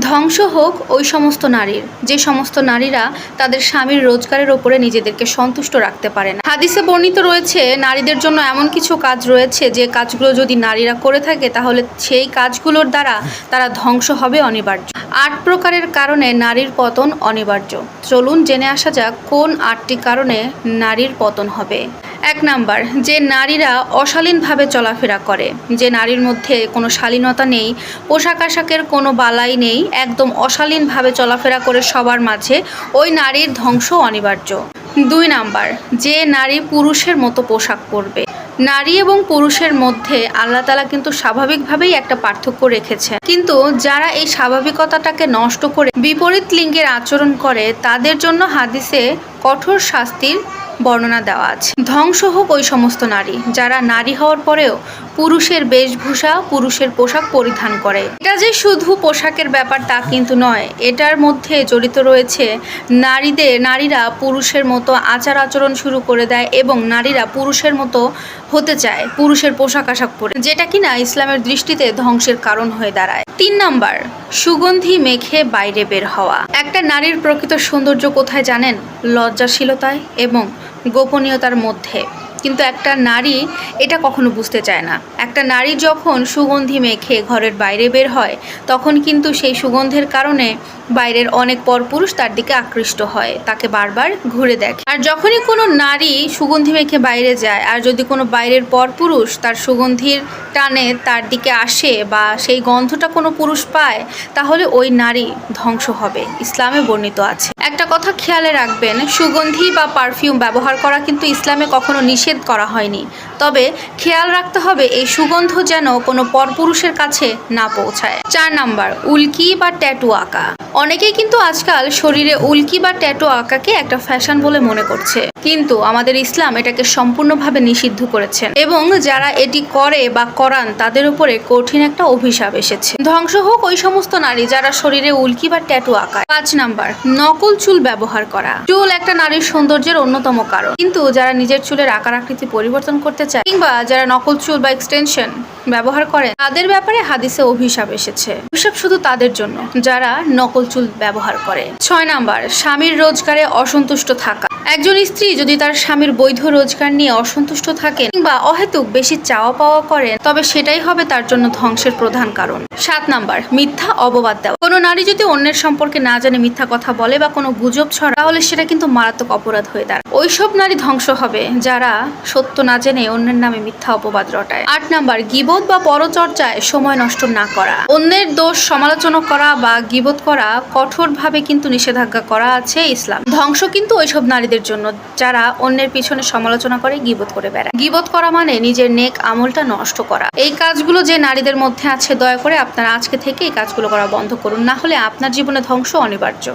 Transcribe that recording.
ধ্বংস হোক ওই সমস্ত নারীর। যে সমস্ত নারীরা তাদের স্বামীর রোজগারের ওপরে নিজেদেরকে সন্তুষ্ট রাখতে পারে না। হাদিসে বর্ণিত রয়েছে, নারীদের জন্য এমন কিছু কাজ রয়েছে, যে কাজগুলো যদি নারীরা করে থাকে, তাহলে সেই কাজগুলোর দ্বারা তারা ধ্বংস হবে অনিবার্য। আট প্রকারের কারণে নারীর পতন অনিবার্য। চলুন জেনে আসা যাক, কোন আটটি কারণে নারীর পতন হবে। এক নাম্বার, যে নারীরা অশালীনভাবে চলাফেরা করে, যে নারীর মধ্যে কোনো শালীনতা নেই, পোশাক আশাকের কোনো বালাই নেই, একদম অশালীনভাবে চলাফেরা করে সবার মাঝে, ওই নারীর ধ্বংস অনিবার্য। দুই নাম্বার, যে নারী পুরুষের মতো পোশাক পরবে। নারী এবং পুরুষের মধ্যে আল্লাহ তালা কিন্তু স্বাভাবিকভাবেই একটা পার্থক্য রেখেছে কিন্তু যারা এই স্বাভাবিকতাটাকে নষ্ট করে বিপরীত লিঙ্গের আচরণ করে, তাদের জন্য হাদিসে কঠোর শাস্তির বর্ণনা দেওয়া আছে। ধ্বংস হোক ওই সমস্ত নারী, যারা নারী হওয়ার পরেও পুরুষের বেশভূষা, পুরুষের পোশাক পরিধান করে। এটা যে শুধু পোশাকের ব্যাপার তা কিন্তু নয়, এটার মধ্যে জড়িত রয়েছে নারীদের, নারীরা পুরুষের মতো আচার আচরণ শুরু করে দেয় এবং নারীরা পুরুষের মতো হতে চায়, পুরুষের পোশাক আশাক পরে। যেটা কিনা ইসলামের দৃষ্টিতে ধ্বংসের কারণ হয়ে দাঁড়ায়। তিন নাম্বার সুগন্ধি মেখে বাইরে বের হওয়া। একটা নারীর প্রকৃত সৌন্দর্য কোথায় জানেন? লজ্জাশীলতায় এবং গোপনীয়তার মধ্যে। কিন্তু একটা নারী এটা কখনো বুঝতে চায় না। একটা নারী যখন সুগন্ধি মেখে ঘরের বাইরে বের হয়, তখন কিন্তু সেই সুগন্ধের কারণে বাইরের অনেক পরপুরুষ তার দিকে আকৃষ্ট হয়, তাকে বারবার ঘুরে দেখে। আর যখনই কোনো নারী সুগন্ধি মেখে বাইরে যায়, আর যদি কোনো বাইরের পরপুরুষ তার সুগন্ধির টানে তার দিকে আসে বা সেই গন্ধটা কোনো পুরুষ পায়, তাহলে ওই নারী ধ্বংস হবে, ইসলামে বর্ণিত আছে। একটা কথা খেয়ালে রাখবেন, সুগন্ধি বা পারফিউম ব্যবহার করা কিন্তু ইসলামে কখনো নিষেধ করা হয়নি। তবে খেয়াল রাখতে হবে, এই সুগন্ধ যেন কোনো পরপুরুষের কাছে না পৌঁছায়। চার নাম্বার, উল্কি বা ট্যাটু আঁকা। অনেকেই কিন্তু আজকাল শরীরে উল্কি বা ট্যাটু আঁকাকে একটা ফ্যাশন বলে মনে করছে। কিন্তু আমাদের ইসলাম এটাকে সম্পূর্ণভাবে নিষিদ্ধ করেছেন এবং যারা এটি করে বা করান, তাদের উপরে কঠিন একটা অভিশাপ এসেছে। ধ্বংস হোক ওই সমস্ত নারী যারা শরীরে উল্কি বা ট্যাটু আঁকায়। পাঁচ নাম্বার, নকল চুল ব্যবহার করা। চুল একটা নারীর সৌন্দর্যের অন্যতম কারণ। কিন্তু যারা নিজের চুলের আকার আকৃতি পরিবর্তন করতে চায় কিংবা যারা নকল চুল বা এক্সটেনশন ব্যবহার করেন, তাদের ব্যাপারে হাদিসে অভিশাপ এসেছে। অভিশাপ শুধু তাদের জন্য। যারা নকল চুল ব্যবহার করে। ছয় নাম্বার স্বামীর রোজগারে অসন্তুষ্ট থাকা। একজন স্ত্রী যদি তার স্বামীর বৈধ রোজগার নিয়ে অসন্তুষ্ট থাকেন কিংবা অহেতুক বেশি চাওয়া পাওয়া করেন, তবে সেটাই হবে তার জন্য ধ্বংসের প্রধান কারণ। সাত নাম্বার, মিথ্যা অববাদ দেওয়া। কোনো নারী যদি অন্যের সম্পর্কে না জানে মিথ্যা কথা বলে বা কোনো গুজব ছড়া তাহলে সেটা কিন্তু মারাত্মক অপরাধ হয়ে দাঁড়ায়। ওইসব নারী ধ্বংস হবে যারা সত্য না জেনে অন্যের নামে মিথ্যা অপবাদ রটায়। আট নাম্বার গিবোধ বা পরচর্চায় সময় নষ্ট না করা। অন্যের দোষ সমালোচনা করা বা গিবোধ করা কঠোরভাবে কিন্তু নিষেধাজ্ঞা করা আছে ইসলাম। ধ্বংস কিন্তু ওইসব নারীদের জন্য যারা অন্যের পিছনে সমালোচনা করে গিবোধ করে বেড়ায়। গিবোধ করা মানে নিজের নেক আমলটা নষ্ট করা। এই কাজগুলো যে নারীদের মধ্যে আছে, দয়া করে আপনারা আজকে থেকে এই কাজগুলো করা বন্ধ করুন। না হলে আপনার জীবনে ধ্বংস অনিবার্য।